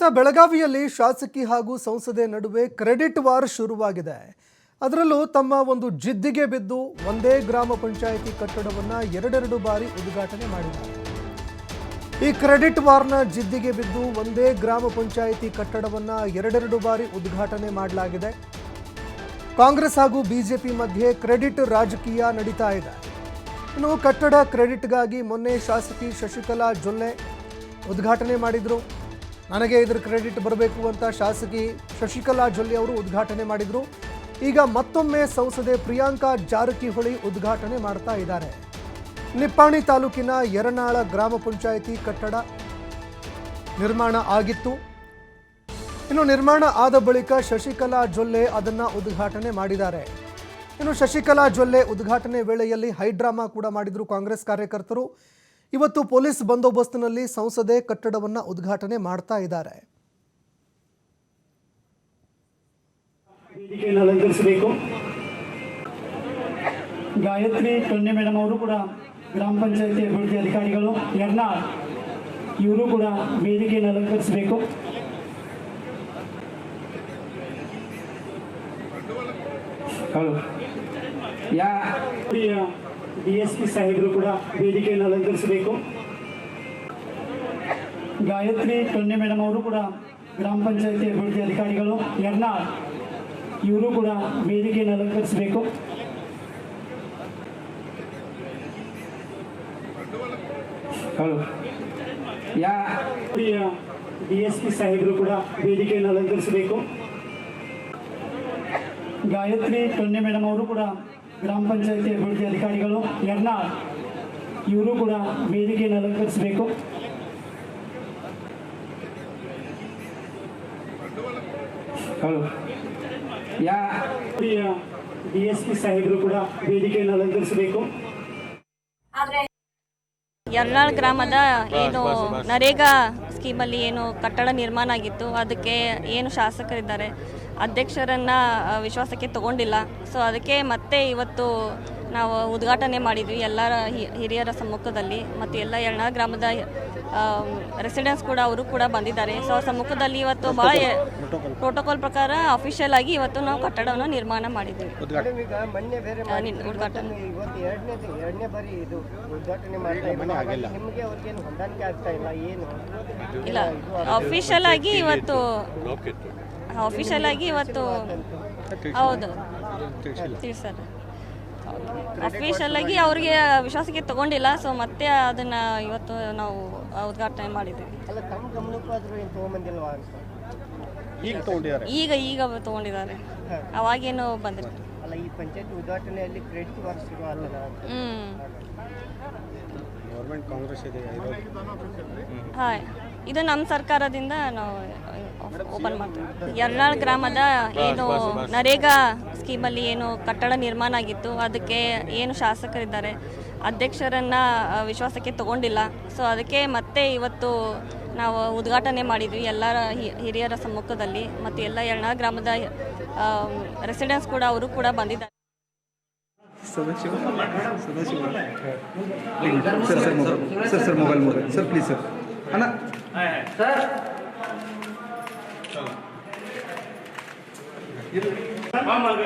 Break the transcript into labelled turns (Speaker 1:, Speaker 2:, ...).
Speaker 1: ಇತ್ತ ಬೆಳಗಾವಿಯಲ್ಲಿ ಶಾಸಕಿ ಹಾಗೂ ಸಂಸದೆ ನಡುವೆ ಕ್ರೆಡಿಟ್ ವಾರ್ ಶುರುವಾಗಿದೆ. ಅದರಲ್ಲೂ ತಮ್ಮ ಒಂದು ಜಿದ್ದಿಗೆ ಬಿದ್ದು ಒಂದೇ ಗ್ರಾಮ ಪಂಚಾಯಿತಿ ಕಟ್ಟಡವನ್ನು ಎರಡೆರಡು ಬಾರಿ ಉದ್ಘಾಟನೆ ಮಾಡಿದ್ದಾರೆ. ಈ ಕ್ರೆಡಿಟ್ ವಾರ್ನ ಜಿದ್ದಿಗೆ ಬಿದ್ದು ಒಂದೇ ಗ್ರಾಮ ಪಂಚಾಯಿತಿ ಕಟ್ಟಡವನ್ನು ಎರಡೆರಡು ಬಾರಿ ಉದ್ಘಾಟನೆ ಮಾಡಲಾಗಿದೆ. ಕಾಂಗ್ರೆಸ್ ಹಾಗೂ ಬಿಜೆಪಿ ಮಧ್ಯೆ ಕ್ರೆಡಿಟ್ ರಾಜಕೀಯ ನಡೀತಾ ಇದೆ. ಇನ್ನು ಕಟ್ಟಡ ಕ್ರೆಡಿಟ್ಗಾಗಿ ಮೊನ್ನೆ ಶಾಸಕಿ ಶಶಿಕಲಾ ಜೊಲ್ಲೆ ಉದ್ಘಾಟನೆ ಮಾಡಿದರು. ನನಗೆ ಇದ್ರ ಕ್ರೆಡಿಟ್ ಬರಬೇಕು ಅಂತ ಶಾಸಕಿ ಶಶಿಕಲಾ ಜೊಲ್ಲೆ ಅವರು ಉದ್ಘಾಟನೆ ಮಾಡಿದರು. ಈಗ ಮತ್ತೊಮ್ಮೆ ಸಂಸದೆ ಪ್ರಿಯಾಂಕಾ ಜಾರಕಿಹೊಳಿ ಉದ್ಘಾಟನೆ ಮಾಡ್ತಾ ಇದ್ದಾರೆ. ನಿಪ್ಪಾಣಿ ತಾಲೂಕಿನ ಯರನಾಳ ಗ್ರಾಮ ಪಂಚಾಯಿತಿ ಕಟ್ಟಡ ನಿರ್ಮಾಣ ಆಗಿತ್ತು. ಇನ್ನು ನಿರ್ಮಾಣ ಆದ ಬಳಿಕ ಶಶಿಕಲಾ ಜೊಲ್ಲೆ ಅದನ್ನ ಉದ್ಘಾಟನೆ ಮಾಡಿದ್ದಾರೆ. ಇನ್ನು ಶಶಿಕಲಾ ಜೊಲ್ಲೆ ಉದ್ಘಾಟನೆ ವೇಳೆಯಲ್ಲಿ ಹೈಡ್ರಾಮಾ ಕೂಡ ಮಾಡಿದ್ರು ಕಾಂಗ್ರೆಸ್ ಕಾರ್ಯಕರ್ತರು. ಇವತ್ತು ಪೊಲೀಸ್ ಬಂದೋಬಸ್ತ್ನಲ್ಲಿ ಸಂಸದೆ ಕಟ್ಟಡವನ್ನ ಉದ್ಘಾಟನೆ ಮಾಡ್ತಾ ಇದ್ದಾರೆ.
Speaker 2: ಗಾಯತ್ರಿ ಟೊನ್ನೆ ಮೇಡಮ್ ಅವರು ಕೂಡ ಗ್ರಾಮ ಪಂಚಾಯತಿ ಅಭಿವೃದ್ಧಿ ಅಧಿಕಾರಿಗಳು ಯರ್ನಾಳ್ ಇವರು ಕೂಡ ವೇದಿಕೆಯನ್ನು ಅಲಂಕರಿಸಬೇಕು.
Speaker 3: ಹಲೋ ಯಾ
Speaker 2: ಡಿ ಎಸ್ ಪಿ ಸಾಹೇಬರು ಕೂಡ ವೇದಿಕೆಯನ್ನು ಅಲಂಕರಿಸಬೇಕು. ಗಾಯತ್ರಿ ಟೊನ್ನೆ ಮೇಡಮ್ ಅವರು ಕೂಡ ಗ್ರಾಮ ಪಂಚಾಯತಿ ಅಭಿವೃದ್ಧಿ ಅಧಿಕಾರಿಗಳು ಯರ್ನಾಳ್ ಇವರು ಕೂಡ ವೇದಿಕೆಯನ್ನು ಅಲಂಕರಿಸಬೇಕು. ಡಿ ಎಸ್ ಪಿ ಸಾಹೇಬರು ಕೂಡ ವೇದಿಕೆಯನ್ನು ಅಲಂಕರಿಸಬೇಕು. ಗಾಯತ್ರಿ ಟೊನ್ನೆ ಮೇಡಮ್ ಅವರು ಕೂಡ ಗ್ರಾಮ ಪಂಚಾಯತಿ ಅಭಿವೃದ್ಧಿ ಅಧಿಕಾರಿಗಳು ಯರ್ನಾಳ್ ಇವರು ಕೂಡ ವೇದಿಕೆಯನ್ನು ಅಲಂಕರಿಸಬೇಕು.
Speaker 3: ಯಾ
Speaker 2: ಡಿ ಎಸ್ ಪಿ ಸಾಹೇಬರು ಕೂಡ ವೇದಿಕೆಯನ್ನು ಅಲಂಕರಿಸಬೇಕು.
Speaker 4: ಯರ್ನಾಳ್ ಗ್ರಾಮದ ಏನು ನರೇಗಾ ಸ್ಕೀಮಲ್ಲಿ ಏನು ಕಟ್ಟಡ ನಿರ್ಮಾಣ ಆಗಿತ್ತು ಅದಕ್ಕೆ ಏನು ಶಾಸಕರಿದ್ದಾರೆ ಅಧ್ಯಕ್ಷರನ್ನ ವಿಶ್ವಾಸಕ್ಕೆ ತಗೊಂಡಿಲ್ಲ. ಸೊ ಅದಕ್ಕೆ ಮತ್ತೆ ಇವತ್ತು ನಾವು ಉದ್ಘಾಟನೆ ಮಾಡಿದ್ವಿ ಎಲ್ಲರ ಹಿ- ಹಿರಿಯರ ಸಮ್ಮುಖದಲ್ಲಿ. ಮತ್ತು ಎಲ್ಲ ಯರ್ನಾಳ್ ಗ್ರಾಮದ ರೆಸಿಡೆನ್ಸ್ ಕೂಡ ಅವರು ಕೂಡ ಬಂದಿದ್ದಾರೆ. ಸೊ ಅವ್ರ ಸಮ್ಮುಖದಲ್ಲಿ ಇವತ್ತು ಭಾಳ ಪ್ರೋಟೋಕಾಲ್ ಪ್ರಕಾರ ಅಫಿಷಿಯಲ್ ಆಗಿ ಇವತ್ತು ನಾವು ಕಟ್ಟಡವನ್ನು ನಿರ್ಮಾಣ ಮಾಡಿದ್ದೀವಿ.
Speaker 5: ಮೇಡಮ್, ಈಗ ಮೊನ್ನೆ ಬೇರೆ
Speaker 4: ಆ,
Speaker 5: ಇವತ್ತು ಎರಡನೇ ಎರಡನೇ ಬಾರಿ ಇದು ಉದ್ಘಾಟನೆ ಮಾಡ್ತಾ ಇದ್ದಾರೆ. ನಿಮಗೆ ಅವ್ರಿಗೇನು ಹೊಂದಾಣಿಕೆ ಆಗ್ತಾ ಇಲ್ಲ ಏನು?
Speaker 4: ಇಲ್ಲ ಅಫಿಷಿಯಲ್ ಆಗಿ ಇವತ್ತು ಅಫಿಷಿಯಲ್ ಆಗಿ ಇವತ್ತು ಹೌದು. ಅಫಿಷಿಯಲ್ ಆಗಿ ಅವ್ರಿಗೆ ವಿಶ್ವಾಸಕ್ಕೆ ತಗೊಂಡಿಲ್ಲ ಸೊ ಮತ್ತೆ ಅದನ್ನ ಇವತ್ತು ನಾವು ಉದ್ಘಾಟನೆ
Speaker 5: ಅಂತ?
Speaker 6: ಈಗ ತಗೊಂಡಿದ್ದಾರೆ.
Speaker 4: ಈಗ ಈಗ ತಗೊಂಡಿದ್ದಾರೆ. ಅವಾಗೇನು ಬಂದಿಲ್ಲ
Speaker 5: ಅಲ್ಲ ಈ ಪಂಚಾಯತ್ ಉದ್ಘಾಟನೆಯಲ್ಲಿ ಕ್ರೆಡಿಟ್ ವಾರ್ ಶುರು
Speaker 6: ಗೌರ್ಮೆಂಟ್ ಕಾಂಗ್ರೆಸ್ ಇದೆ
Speaker 4: ಹಾಯ್ ಇದು ನಮ್ಮ ಸರ್ಕಾರದಿಂದ ನಾವು ಓಪನ್ ಮಾಡ್ತೀವಿ. ಯರ್ನಾಳ್ ಗ್ರಾಮದ ಏನು ನರೇಗಾ ಸ್ಕೀಮಲ್ಲಿ ಏನು ಕಟ್ಟಡ ನಿರ್ಮಾಣ ಆಗಿತ್ತು, ಅದಕ್ಕೆ ಏನು ಶಾಸಕರಿದ್ದಾರೆ, ಅಧ್ಯಕ್ಷರನ್ನ ವಿಶ್ವಾಸಕ್ಕೆ ತಗೊಂಡಿಲ್ಲ. ಸೊ ಅದಕ್ಕೆ ಮತ್ತೆ ಇವತ್ತು ನಾವು ಉದ್ಘಾಟನೆ ಮಾಡಿದ್ವಿ ಎಲ್ಲರ ಹಿರಿಯರ ಸಮ್ಮುಖದಲ್ಲಿ. ಮತ್ತು ಎಲ್ಲ ಯರ್ನಾಳ್ ಗ್ರಾಮದ ರೆಸಿಡೆನ್ಸ್ ಕೂಡ, ಅವರು ಕೂಡ ಬಂದಿದ್ದಾರೆ.
Speaker 7: Sadashiva. Sadashiva. Sir sir sir sir mobile mobile sir please sir ಅಣ್ಣ சார் ஆமாங்க